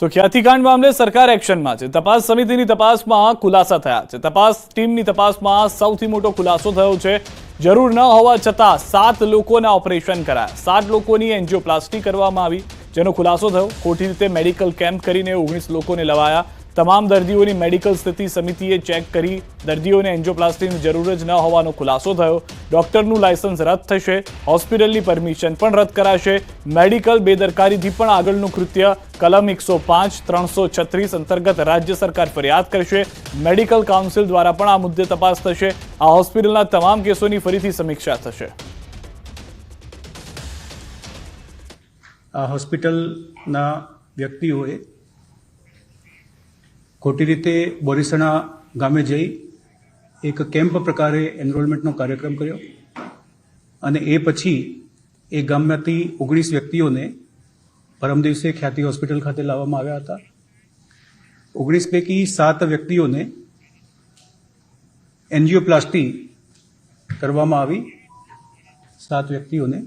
તો ખ્યાતિકાંડ મામલે સરકાર એક્શનમાં છે. તપાસ સમિતિની તપાસમાં ખુલાસા થયા છે. તપાસ ટીમની તપાસમાં સૌથી મોટો ખુલાસો થયો છે. જરૂર ન હોવા છતાં સાત લોકોના ઓપરેશન કરાયા. સાત લોકોની એન્જિયોપ્લાસ્ટી કરવામાં આવી, જેનો ખુલાસો થયો. ખોટી રીતે મેડિકલ કેમ્પ કરીને ઓગણીસ લોકોને લવાયા. તમામ દર્દીઓની મેડિકલ સ્થિતિ સમિતિએ ચેક કરી દર્દીઓને એન્જિયોપ્લાસ્ટીની જરૂર જ ન હોવાનો ખુલાસો થયો. ડોક્ટરનું લાયસન્સ રદ થશે. હોસ્પિટલની પરમિશન પણ રદ કરાશે. મેડિકલ બેદરકારીથી પણ આગળનું કૃત્ય. કલમ એકસો પાંચ, ત્રણસો છત્રીસ અંતર્ગત રાજ્ય સરકાર ફરિયાદ કરશે. મેડિકલ કાઉન્સિલ દ્વારા પણ આ મુદ્દે તપાસ થશે. આ હોસ્પિટલના તમામ કેસોની ફરીથી સમીક્ષા થશે. હોસ્પિટલના વ્યક્તિઓએ ખોટી રીતે બોરીસણા ગામે જઈ એક કેમ્પ પ્રકારે એનરોલમેન્ટનો કાર્યક્રમ કર્યો અને એ પછી એ ગામમાંથી ઓગણીસ વ્યક્તિઓને પરમ દિવસે ખ્યાતિ હોસ્પિટલ ખાતે લાવવામાં આવ્યા હતા. ઓગણીસ પૈકી સાત વ્યક્તિઓને એન્જિયોપ્લાસ્ટી કરવામાં આવી. સાત વ્યક્તિઓને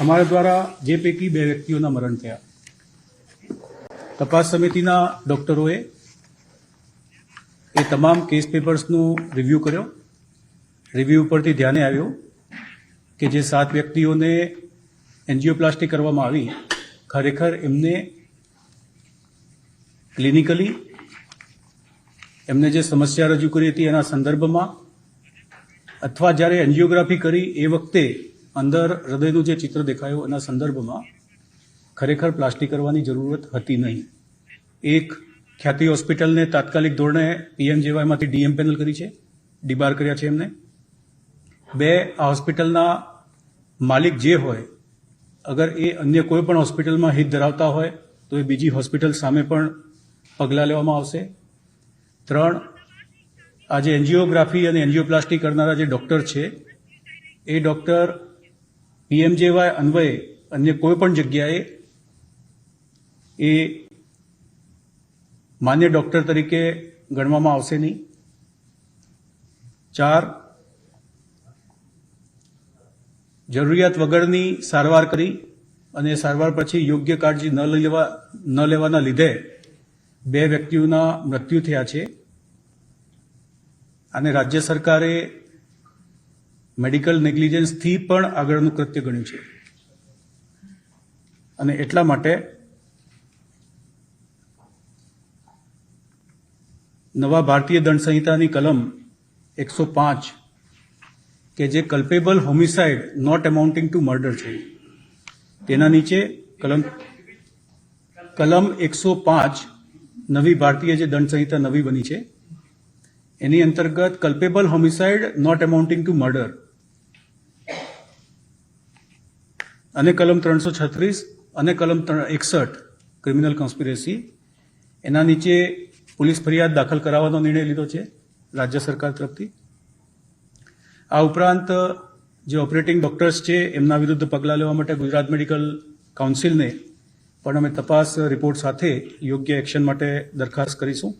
અમારા દ્વારા જે પૈકી બે વ્યક્તિઓના મરણ થયા. તપાસ સમિતિના ડોક્ટરોએ એ તમામ કેસ પેપર્સનું રિવ્યૂ કર્યો. રિવ્યૂ પરથી ધ્યાને આવ્યું કે જે સાત વ્યક્તિઓને એન્જિયોપ્લાસ્ટી કરવામાં આવી, ખરેખર એમને ક્લિનિકલી એમને જે સમસ્યા રજૂ કરી હતી એના સંદર્ભમાં અથવા જ્યારે એન્જિયોગ્રાફી કરી એ વખતે અંદર હૃદયનું જે ચિત્ર દેખાયું એના સંદર્ભમાં ખરેખર પ્લાસ્ટિક કરવાની જરૂરત હતી નહીં. એક ખ્યાતિ હોસ્પિટલને તાત્કાલિક ધોરણે પીએમજેવાયમાંથી ડીએમ પેનલ કરી છે. ડિબાર કર્યા છે એમને. બે, આ હોસ્પિટલના માલિક જે હોય, અગર એ અન્ય કોઈ પણ હોસ્પિટલમાં હિત ધરાવતા હોય, તો એ બીજી હોસ્પિટલ સામે પણ પગલાં લેવામાં આવશે. ત્રણ આ જે એન્જિયોગ્રાફી અને એન્જિયોપ્લાસ્ટી કરનારા જે ડૉક્ટર છે, એ ડૉક્ટર પીએમજેવાય અન્વયે અન્ય કોઈ પણ જગ્યાએ એ માન્ય ડોક્ટર તરીકે ગણવામાં આવશે નહીં. ચાર, જરૂરિયાત વગરની સારવાર કરી અને સારવાર પછી યોગ્ય કાળજી ન લેવા, ન લેવાના લીધે બે વ્યક્તિઓના મૃત્યુ થયા છે. અને રાજ્ય સરકારે મેડિકલ નેગ્લિજન્સથી પણ આગળનું કૃત્ય ગણ્યું છે. અને એટલા માટે નવા ભારતીય દંડ સંહિતાની કલમ એકસો પાંચ કે જે culpable homicide not amounting to murder છે. તેના નીચે કલમ કલમ એકસો પાંચ નવી ભારતીય જે દંડ સંહિતા નવી બની છે. એની અંતર્ગત culpable homicide not amounting to murder અને કલમ ત્રણસો છત્રીસ અને કલમ એકસઠ ક્રિમિનલ કોન્સ્પિરેસી એના નીચે પોલીસ ફરિયાદ દાખલ કરાવવાનો નિર્ણય લીધો છે રાજ્ય સરકાર તરફથી. આ ઉપરાંત જે ઓપરેટિંગ ડોક્ટર્સ છે, એમના વિરુદ્ધ પગલાં લેવા માટે ગુજરાત મેડિકલ કાઉન્સિલને પણ અમે તપાસ રિપોર્ટ સાથે યોગ્ય એક્શન માટે દરખાસ્ત કરીશું.